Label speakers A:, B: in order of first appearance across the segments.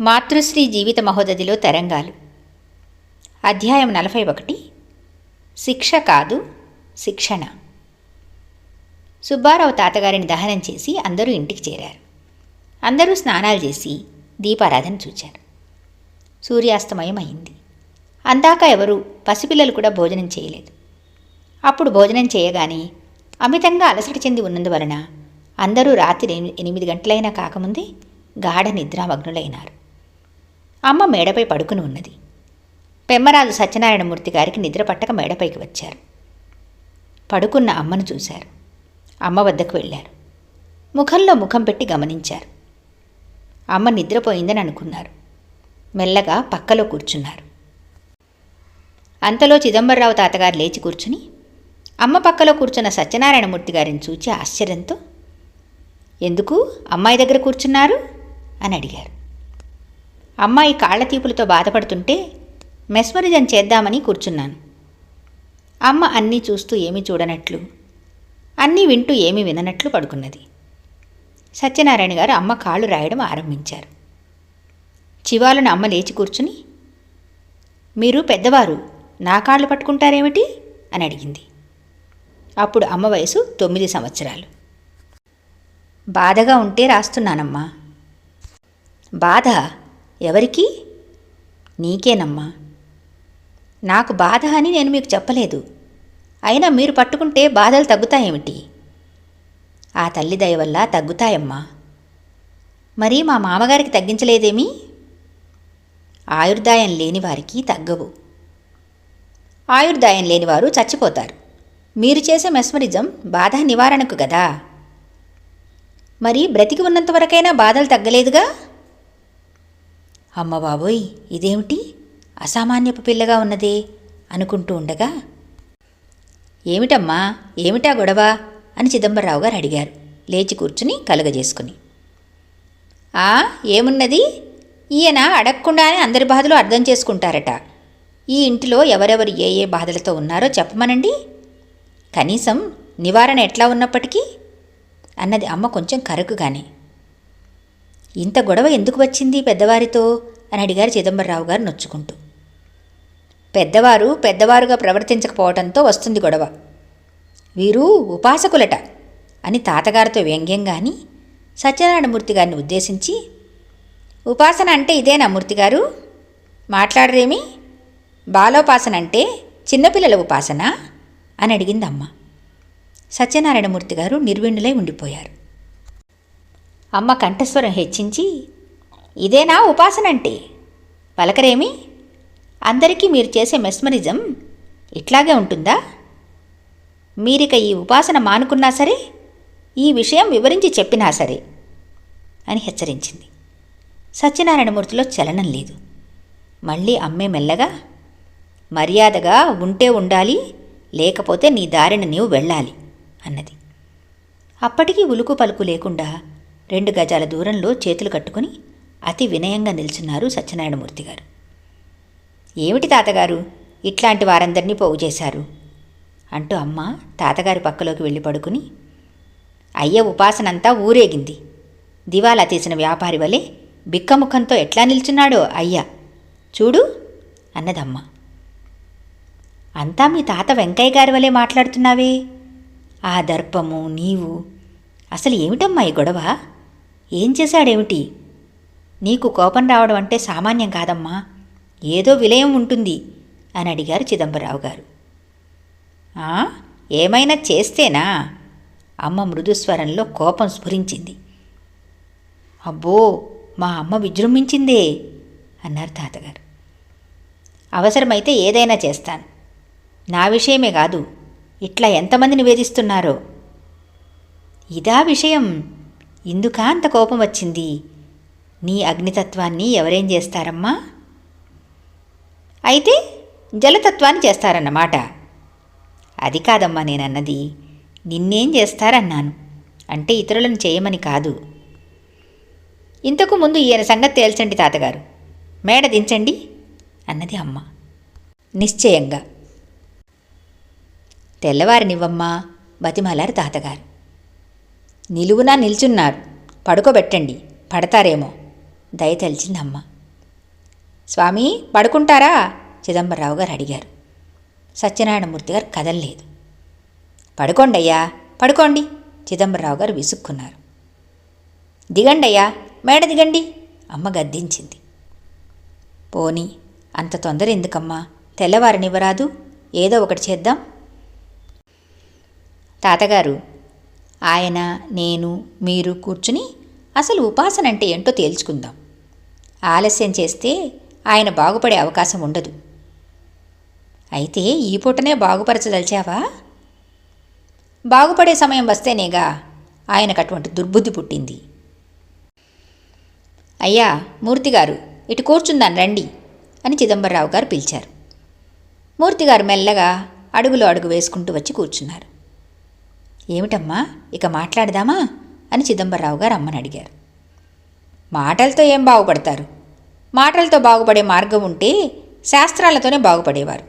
A: మాతృశ్రీ జీవిత మహోదధిలో తరంగాలు. అధ్యాయం నలభై ఒకటి శిక్ష కాదు శిక్షణ. సుబ్బారావు తాతగారిని దహనం చేసి అందరూ ఇంటికి చేరారు. అందరూ స్నానాలు చేసి దీపారాధన చూచారు. సూర్యాస్తమయం అయింది. అందాక ఎవరు పసిపిల్లలు కూడా భోజనం చేయలేదు. అప్పుడు భోజనం చేయగానే అమితంగా అలసట చెంది ఉన్నందువలన అందరూ రాత్రి ఎనిమిది గంటలైనా కాకముందే గాఢ నిద్రామగ్నులైనారు. అమ్మ మేడపై పడుకుని ఉన్నది. పెమ్మరాజు సత్యనారాయణమూర్తి గారికి నిద్ర పట్టక మేడపైకి వచ్చారు. పడుకున్న అమ్మను చూశారు. అమ్మ వద్దకు వెళ్ళారు. ముఖంలో ముఖం పెట్టి గమనించారు. అమ్మ నిద్రపోయిందని అనుకున్నారు. మెల్లగా పక్కలో కూర్చున్నారు. అంతలో చిదంబరరావు తాతగారు లేచి కూర్చుని అమ్మ పక్కలో కూర్చున్న సత్యనారాయణమూర్తి గారిని చూచి ఆశ్చర్యంతో ఎందుకు అమ్మాయి దగ్గర కూర్చున్నారు? అని అడిగారు. అమ్మాయి కాళ్ళ తీపులతో బాధపడుతుంటే మెస్మరిజం చేద్దామని కూర్చున్నాను. అమ్మ అన్నీ చూస్తూ ఏమీ చూడనట్లు అన్నీ వింటూ ఏమీ విననట్లు పడుకున్నది. సత్యనారాయణ గారు అమ్మ కాళ్ళు రాయడం ఆరంభించారు. చివాలను అమ్మ లేచి కూర్చుని మీరు పెద్దవారు నా కాళ్ళు పట్టుకుంటారేమిటి? అని అడిగింది. అప్పుడు అమ్మ వయసు తొమ్మిది సంవత్సరాలు. బాధగా ఉంటే రాస్తున్నానమ్మా. బాధ? ఎవరికి? నీకేనమ్మా. నాకు బాధ అని నేను మీకు చెప్పలేదు. అయినా మీరు పట్టుకుంటే బాధలు తగ్గుతాయేమిటి? ఆ తల్లి దయ వల్ల తగ్గుతాయమ్మా. మరి మా మామగారికి తగ్గించలేదేమీ? ఆయుర్దాయం లేని వారికి తగ్గవు. ఆయుర్దాయం లేనివారు చచ్చిపోతారు. మీరు చేసే మెస్మరిజం బాధ నివారణకు కదా మరి బ్రతికి ఉన్నంతవరకైనా బాధలు తగ్గలేదుగా? అమ్మ బాబోయ్ ఇదేమిటి? అసామాన్యపు పిల్లగా ఉన్నదే అనుకుంటూ ఉండగా ఏమిటమ్మా ఏమిటా గొడవ? అని చిదంబరరావు గారు అడిగారు లేచి కూర్చుని కలుగజేసుకుని ఆ ఏమున్నది? ఈయన అడగకుండానే అందరి బాధలు అర్థం చేసుకుంటారట. ఈ ఇంటిలో ఎవరెవరు ఏ ఏ బాధలతో ఉన్నారో చెప్పమనండి. కనీసం నివారణ ఎట్లా ఉన్నప్పటికీ? అన్నది అమ్మ కొంచెం కరకుగానే. ఇంత గొడవ ఎందుకు వచ్చింది పెద్దవారితో? అని అడిగారు చిదంబరరావు గారు నొచ్చుకుంటూ. పెద్దవారు పెద్దవారుగా ప్రవర్తించకపోవడంతో వస్తుంది గొడవ. వీరు ఉపాసకులట అని తాతగారితో వ్యంగ్యంగాని సత్యనారాయణమూర్తి గారిని ఉద్దేశించి ఉపాసన అంటే ఇదేనా మూర్తి గారు? మాట్లాడరేమి? బాలోపాసన అంటే చిన్నపిల్లల ఉపాసన? అని అడిగింది అమ్మ సత్యనారాయణమూర్తి గారు నిర్విణ్ణులై ఉండిపోయారు. అమ్మ కంఠస్వరం హెచ్చించి ఇదేనా ఉపాసన అంటే పలకరేమి? అందరికీ మీరు చేసే మెస్మరిజం ఇట్లాగే ఉంటుందా? మీరిక ఈ ఉపాసన మానుకున్నా సరే ఈ విషయం వివరించి చెప్పినా సరే అని హెచ్చరించింది. సత్యనారాయణమూర్తిలో చలనం లేదు. మళ్ళీ అమ్మే మెల్లగా మర్యాదగా ఉంటే ఉండాలి లేకపోతే నీ దారిన నీవు వెళ్ళాలి అన్నది. అప్పటికీ ఉలుకు పలుకు లేకుండా రెండు గజాల దూరంలో చేతులు కట్టుకుని అతి వినయంగా నిల్చున్నారు సత్యనారాయణమూర్తి గారు. ఏమిటి తాతగారు? ఇట్లాంటి వారందరినీ పోగు చేశారు? అంటూ అమ్మ తాతగారి పక్కలోకి వెళ్ళి పడుకుని అయ్య ఉపాసనంతా ఊరేగింది. దివాలా తీసిన వ్యాపారి వలె బిక్కముఖంతో ఎట్లా నిల్చున్నాడో అయ్యా? చూడు అన్నదమ్మ. అంతా మీ తాత వెంకయ్య గారి వలె మాట్లాడుతున్నావే? ఆ దర్పము నీవు. అసలు ఏమిటమ్మా ఈ గొడవ? ఏం చేశాడేమిటి? నీకు కోపం రావడం అంటే సామాన్యం కాదమ్మా. ఏదో విలయం ఉంటుంది అని అడిగారు చిదంబరరావు గారు. ఏమైనా చేస్తేనా? అమ్మ మృదుస్వరంలో కోపం స్ఫురించింది. అబ్బో మా అమ్మ విజృంభించిందే అన్నారు తాతగారు. అవసరమైతే ఏదైనా చేస్తాను. నా విషయమే కాదు ఇట్లా ఎంతమందిని వేధిస్తున్నారో ఇదా విషయం ఇందుకా అంత కోపం వచ్చింది? నీ అగ్నితత్వాన్ని ఎవరేం చేస్తారమ్మా? అయితే జలతత్వాన్ని చేస్తారన్నమాట. అది కాదమ్మా నేనన్నది. నిన్నేం చేస్తారన్నాను. అంటే ఇతరులను చేయమని కాదు. ఇంతకు ముందు ఈయన సంగతి తేల్చండి తాతగారు. మేడ దించండి అన్నది అమ్మ. నిశ్చయంగా. తెల్లవారినివ్వమ్మా బతిమాలారు తాతగారు. నిలువునా నిల్చున్నారు. పడుకోబెట్టండి. పడతారేమో. దయ తెలిసిందమ్మ. స్వామి పడుకుంటారా? చిదంబరరావు గారు అడిగారు. సత్యనారాయణమూర్తి గారు కదలలేదు. పడుకోండి అయ్యా పడుకోండి. చిదంబరరావు గారు విసుక్కున్నారు. దిగండి అయ్యా మేడ దిగండి. అమ్మ గద్దించింది. పోని అంత తొందర ఎందుకమ్మా? తెల్లవారినివ్వరాదు. ఏదో ఒకటి చేద్దాం. తాతగారు ఆయన నేను మీరు కూర్చుని అసలు ఉపాసన అంటే ఏంటో తేల్చుకుందాం. ఆలస్యం చేస్తే ఆయన బాగుపడే అవకాశం ఉండదు. అయితే ఈ పూటనే బాగుపరచదలిచావా? బాగుపడే సమయం వస్తేనేగా ఆయనకు అటువంటి దుర్బుద్ధి పుట్టింది. అయ్యా మూర్తిగారు ఇటు కూర్చుందాను రండి అని చిదంబరరావు గారు పిలిచారు. మూర్తిగారు మెల్లగా అడుగులో అడుగు వేసుకుంటూ వచ్చి కూర్చున్నారు. ఏమిటమ్మా? ఇక మాట్లాడదామా? అని చిదంబరరావు గారు అమ్మని అడిగారు. మాటలతో ఏం బాగుపడతారు? మాటలతో బాగుపడే మార్గం ఉంటే శాస్త్రాలతోనే బాగుపడేవారు.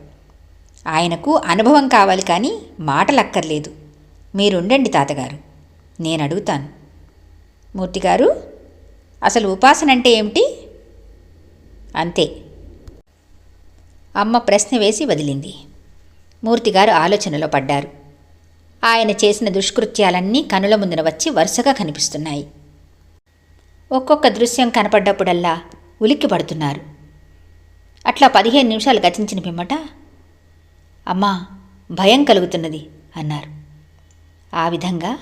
A: ఆయనకు అనుభవం కావాలి కానీ మాటలక్కర్లేదు. మీరుండండి తాతగారు. నేను అడుగుతాను. మూర్తిగారు అసలు ఉపాసన అంటే ఏమిటి? అంతే. అమ్మ ప్రశ్న వేసి వదిలింది. మూర్తిగారు ఆలోచనలో పడ్డారు. ఆయన చేసిన దుష్కృత్యాలన్నీ కనుల ముందున వచ్చి వరుసగా కనిపిస్తున్నాయి. ఒక్కొక్క దృశ్యం కనపడ్డప్పుడల్లా ఉలిక్కి పడుతున్నారు. అట్లా పదిహేను నిమిషాలు గతించిన పిమ్మట అమ్మా భయం కలుగుతున్నది అన్నారు. ఆ విధంగా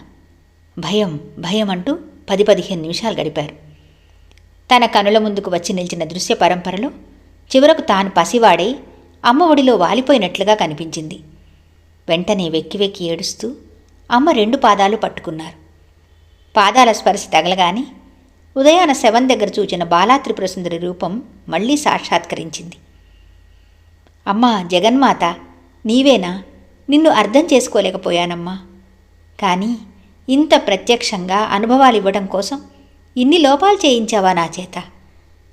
A: భయం భయం అంటూ పది పదిహేను నిమిషాలు గడిపారు. తన కనుల ముందుకు వచ్చి నిలిచిన దృశ్య పరంపరలో చివరకు తాను పసివాడై అమ్మ ఒడిలో వాలిపోయినట్లుగా కనిపించింది. వెంటనే వెక్కి వెక్కి ఏడుస్తూ అమ్మ రెండు పాదాలు పట్టుకున్నారు. పాదాల స్పర్శ తగలగానే ఉదయాన శవం దగ్గర చూచిన బాలా త్రిపురసుందరి రూపం మళ్ళీ సాక్షాత్కరించింది. అమ్మా జగన్మాత నీవేనా? నిన్ను అర్థం చేసుకోలేకపోయానమ్మా. కానీ ఇంత ప్రత్యక్షంగా అనుభవాలు ఇవ్వడం కోసం ఇన్ని లోపాలు చేయించావా నా చేత?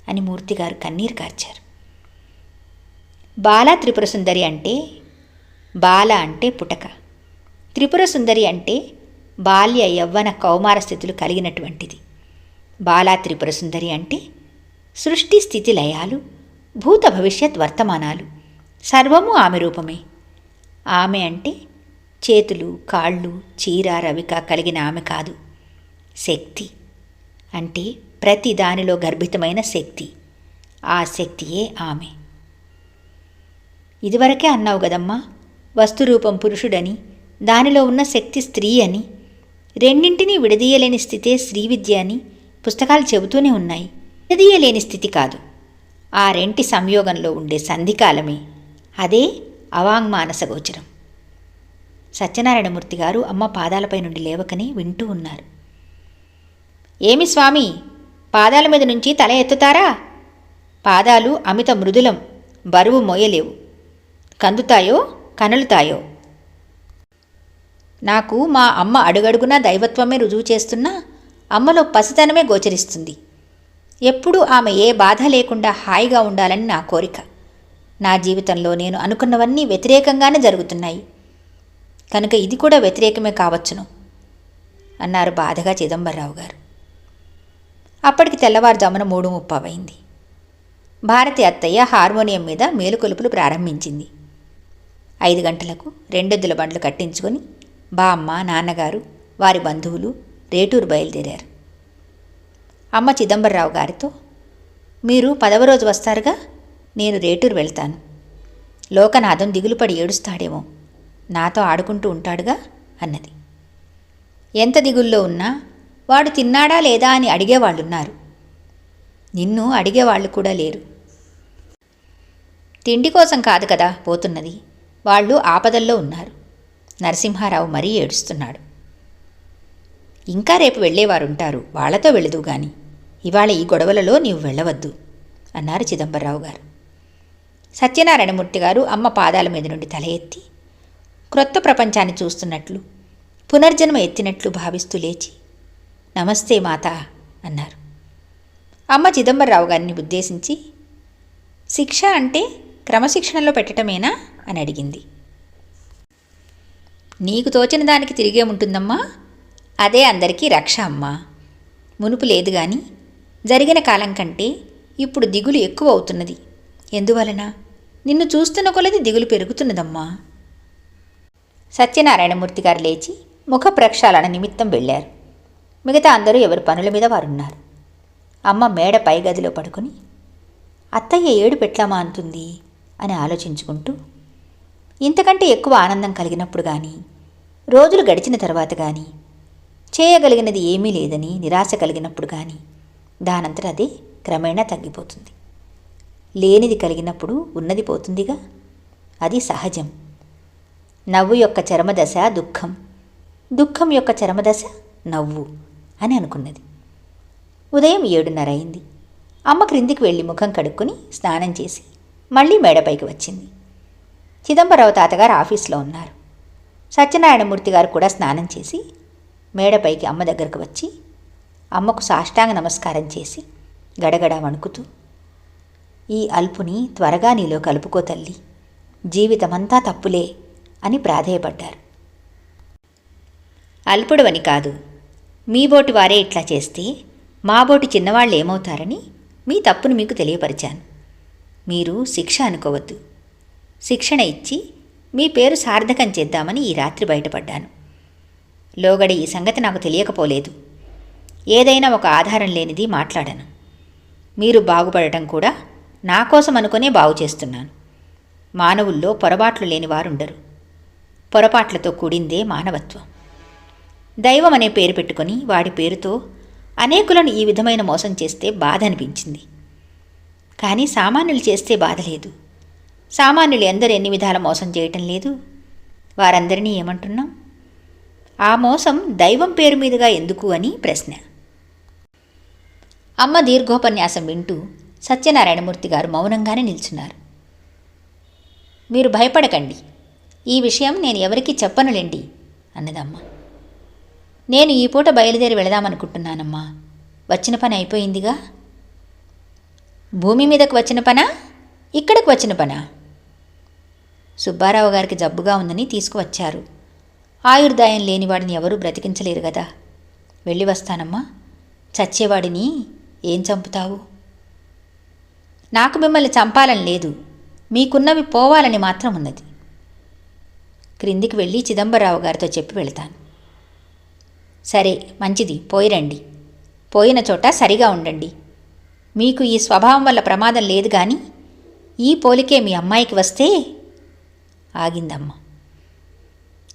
A: అని మూర్తిగారు కన్నీరు కార్చారు. బాలా త్రిపురసుందరి అంటే బాల అంటే పుటక. త్రిపుర సుందరి అంటే బాల్య యవ్వన కౌమార స్థితులు కలిగినటువంటిది. బాలా త్రిపుర సుందరి అంటే సృష్టి స్థితి లయాలు భూత భవిష్యత్ వర్తమానాలు. సర్వము ఆమె రూపమే. ఆమె అంటే చేతులు కాళ్ళు చీర రవిక కలిగిన ఆమె కాదు. శక్తి అంటే ప్రతి దానిలో గర్భితమైన శక్తి. ఆ శక్తియే ఆమె. ఇదివరకే అన్నావు కదమ్మా వస్తురూపం పురుషుడని దానిలో ఉన్న శక్తి స్త్రీ అని రెండింటినీ విడదీయలేని స్థితే స్త్రీ విద్య అని పుస్తకాలు చెబుతూనే ఉన్నాయి. విడదీయలేని స్థితి కాదు. ఆ రెంటి సంయోగంలో ఉండే సంధికాలమే అదే అవాంగ్మానస గోచరం. సత్యనారాయణమూర్తి గారు అమ్మ పాదాలపై నుండి లేవకని వింటూ ఉన్నారు. ఏమి స్వామి? పాదాల మీద నుంచి తల ఎత్తుతారా? పాదాలు అమిత మృదులం బరువు మోయలేవు. కందుతాయో? కనులుతాయో? నాకు మా అమ్మ అడుగడుగునా దైవత్వమే రుజువు చేస్తున్నా అమ్మలో పసితనమే గోచరిస్తుంది. ఎప్పుడూ ఆమె ఏ బాధ లేకుండా హాయిగా ఉండాలని నా కోరిక. నా జీవితంలో నేను అనుకున్నవన్నీ వ్యతిరేకంగానే జరుగుతున్నాయి. కనుక ఇది కూడా వ్యతిరేకమే కావచ్చును అన్నారు బాధగా చిదంబరరావు గారు. అప్పటికి తెల్లవారుజామున మూడు ముప్పవైంది. భారతి అత్తయ్య హార్మోనియం మీద మేలుకొలుపులు ప్రారంభించింది. ఐదు గంటలకు రెండొద్దుల బండ్లు కట్టించుకొని బామ్మ నాన్నగారు వారి బంధువులు రేటూరు బయలుదేరారు. అమ్మ చిదంబరరావు గారితో మీరు పదవ రోజు వస్తారుగా? నేను రేటూరు వెళ్తాను. లోకనాథం దిగులుపడి ఏడుస్తాడేమో. నాతో ఆడుకుంటూ ఉంటాడుగా అన్నది. ఎంత దిగుల్లో ఉన్నా వాడు తిన్నాడా లేదా అని అడిగేవాళ్ళున్నారు. నిన్ను అడిగేవాళ్ళు కూడా లేరు. తిండి కోసం కాదు కదా పోతున్నది. వాళ్ళు ఆపదల్లో ఉన్నారు. నరసింహారావు మరీ ఏడుస్తున్నాడు. ఇంకా రేపు వెళ్ళేవారుంటారు. వాళ్ళతో వెళదు గాని. ఇవాళ ఈ గొడవలలో నీవు వెళ్ళవద్దు అన్నారు చిదంబరరావు గారు. సత్యనారాయణమూర్తి గారు అమ్మ పాదాల మీద నుండి తల ఎత్తి క్రొత్త ప్రపంచాన్ని చూస్తున్నట్లు పునర్జన్మ ఎత్తినట్లు భావిస్తూ లేచి నమస్తే మాత అన్నారు. అమ్మ చిదంబరరావు గారిని ఉద్దేశించి శిక్ష అంటే క్రమశిక్షణలో పెట్టటమేనా? అని అడిగింది. నీకు తోచిన దానికి తిరిగే ఉంటుందమ్మా? అదే అందరికీ రక్ష అమ్మా. మునుపు లేదు గాని జరిగిన కాలం కంటే ఇప్పుడు దిగులు ఎక్కువ అవుతున్నది. ఎందువలన? నిన్ను చూస్తున్న కొలది దిగులు పెరుగుతున్నదమ్మా. సత్యనారాయణమూర్తి గారు లేచి ముఖ ప్రక్షాళన నిమిత్తం వెళ్ళారు. మిగతా అందరూ ఎవరి పనుల మీద వారున్నారు. అమ్మ మేడ పై గదిలో పడుకుని అత్తయ్య ఏడు పెట్లామా అంటుంది అని ఆలోచించుకుంటూ ఇంతకంటే ఎక్కువ ఆనందం కలిగినప్పుడు కానీ రోజులు గడిచిన తర్వాత కానీ చేయగలిగినది ఏమీ లేదని నిరాశ కలిగినప్పుడు కానీ దానంతట అది క్రమేణా తగ్గిపోతుంది. లేనిది కలిగినప్పుడు ఉన్నది పోతుందిగా? అది సహజం. నవ్వు యొక్క చరమదశ దుఃఖం. దుఃఖం యొక్క చరమదశ నవ్వు అని అనుకున్నది. ఉదయం ఏడున్నర అయింది. అమ్మ క్రిందికి వెళ్ళి ముఖం కడుక్కొని స్నానం చేసి మళ్ళీ మేడపైకి వచ్చింది. చిదంబరరావు తాతగారు ఆఫీస్లో ఉన్నారు. సత్యనారాయణమూర్తి గారు కూడా స్నానం చేసి మేడపైకి అమ్మ దగ్గరకు వచ్చి అమ్మకు సాష్టాంగ నమస్కారం చేసి గడగడ వణుకుతూ ఈ అల్పుని త్వరగా నీలో కలుపుకో తల్లి జీవితమంతా తప్పులే అని ప్రాధేయపడ్డారు. అల్పుడవని కాదు మీ బోటి వారే ఇట్లా చేస్తే మా బోటి చిన్నవాళ్ళు ఏమవుతారని మీ తప్పును మీకు తెలియపరిచాను. మీరు శిక్ష అనుకోవద్దు. శిక్షణ ఇచ్చి మీ పేరు సార్థకం చేద్దామని ఈ రాత్రి బయటపడ్డాను. లోగడి ఈ సంగతి నాకు తెలియకపోలేదు. ఏదైనా ఒక ఆధారం లేనిది మాట్లాడను. మీరు బాగుపడటం కూడా నా కోసం అనుకునే బాగు చేస్తున్నాను. మానవుల్లో పొరపాట్లు లేని వారుండరు. పొరపాట్లతో కూడిందే మానవత్వం. దైవం అనే పేరు పెట్టుకొని వాడి పేరుతో అనేకులను ఈ విధమైన మోసం చేస్తే బాధ అనిపించింది. కానీ సామాన్యులు చేస్తే బాధ లేదు. సామాన్యులు ఎందరు ఎన్ని విధాల మోసం చేయటం లేదు? వారందరినీ ఏమంటున్నాం? ఆ మోసం దైవం పేరు మీదుగా ఎందుకు అని ప్రశ్న. అమ్మ దీర్ఘోపన్యాసం వింటూ సత్యనారాయణమూర్తి గారు మౌనంగానే నిల్చున్నారు. మీరు భయపడకండి. ఈ విషయం నేను ఎవరికీ చెప్పనులేండి అన్నదమ్మ. నేను ఈ పూట బయలుదేరి వెళదామనుకుంటున్నానమ్మా. వచ్చిన పని అయిపోయిందిగా? భూమి మీదకు వచ్చిన పనా? ఇక్కడికి వచ్చిన పనా? సుబ్బారావు గారికి జబ్బుగా ఉందని తీసుకువచ్చారు. ఆయుర్దాయం లేనివాడిని ఎవరూ బ్రతికించలేరు కదా వెళ్ళి వస్తానమ్మా. చచ్చేవాడిని ఏం చంపుతావు? నాకు మిమ్మల్ని చంపాలని లేదు. మీకున్నవి పోవాలని మాత్రం ఉన్నది. క్రిందికి వెళ్ళి చిదంబరరావు గారితో చెప్పి వెళతాను. సరే మంచిది. పోయిరండి పోయిన చోట సరిగా ఉండండి. మీకు ఈ స్వభావం వల్ల ప్రమాదం లేదు కానీ ఈ పోలికే మీ అమ్మాయికి వస్తే ఆగిందమ్మ.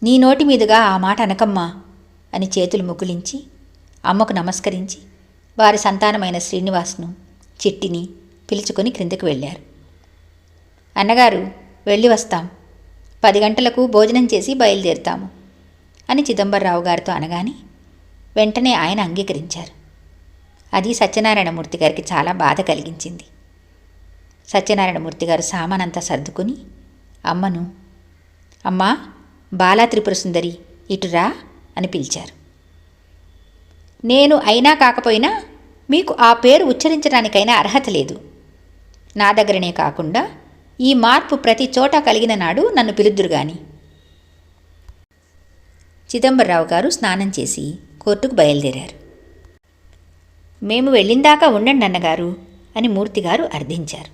A: నీ నోటి మీదుగా ఆ మాట అనకమ్మా అని చేతులు ముకులించి అమ్మకు నమస్కరించి వారి సంతానమైన శ్రీనివాస్ను చిట్టిని పిలుచుకొని క్రిందకు వెళ్ళారు. అన్నగారు వెళ్ళి వస్తాం. పది గంటలకు భోజనం చేసి బయలుదేరుతాము అని చిదంబరరావు గారితో అనగానే వెంటనే ఆయన అంగీకరించారు. అది సత్యనారాయణమూర్తి గారికి చాలా బాధ కలిగించింది. సత్యనారాయణమూర్తి గారు సామానంతా సర్దుకుని అమ్మను అమ్మా బాలా త్రిపుర సుందరి ఇటురా అని పిలిచారు. నేను అయినా కాకపోయినా మీకు ఆ పేరు ఉచ్చరించడానికైనా అర్హత లేదు. నా దగ్గరనే కాకుండా ఈ మార్పు ప్రతి చోట కలిగిన నాడు నన్ను పిలుద్దురు గాని. చిదంబరరావు గారు స్నానం చేసి కోర్టుకు బయలుదేరారు. మేము వెళ్ళిందాకా ఉండండి అన్నగారు అని మూర్తిగారు అర్థించారు.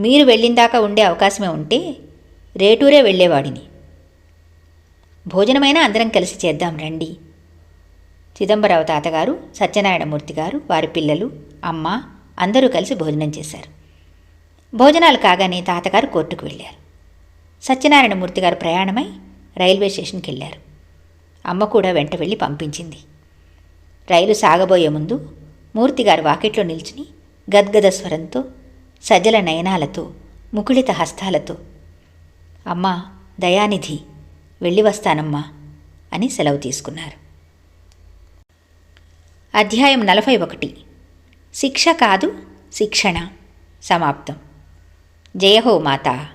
A: మీరు వెళ్ళిందాకా ఉండే అవకాశమే ఉంటే రేటూరే వెళ్ళేవాడిని. భోజనమైనా అందరం కలిసి చేద్దాం రండి. చిదంబరావు తాతగారు సత్యనారాయణమూర్తి గారు వారి పిల్లలు అమ్మ అందరూ కలిసి భోజనం చేశారు. భోజనాలు కాగానే తాతగారు కోర్టుకు వెళ్ళారు. సత్యనారాయణమూర్తి గారు ప్రయాణమై రైల్వే స్టేషన్కి వెళ్ళారు. అమ్మ కూడా వెంట వెళ్ళి పంపించింది. రైలు సాగబోయే ముందు మూర్తిగారు వాకిట్లో నిల్చుని గద్గద స్వరంతో సజల నయనాలతో ముకుళిత హస్తాలతో అమ్మా దయానిధి వెళ్ళి వస్తానమ్మా అని సెలవు తీసుకున్నారు. అధ్యాయం నలభై ఒకటి. శిక్ష కాదు శిక్షణ. సమాప్తం. జయహో మాతా.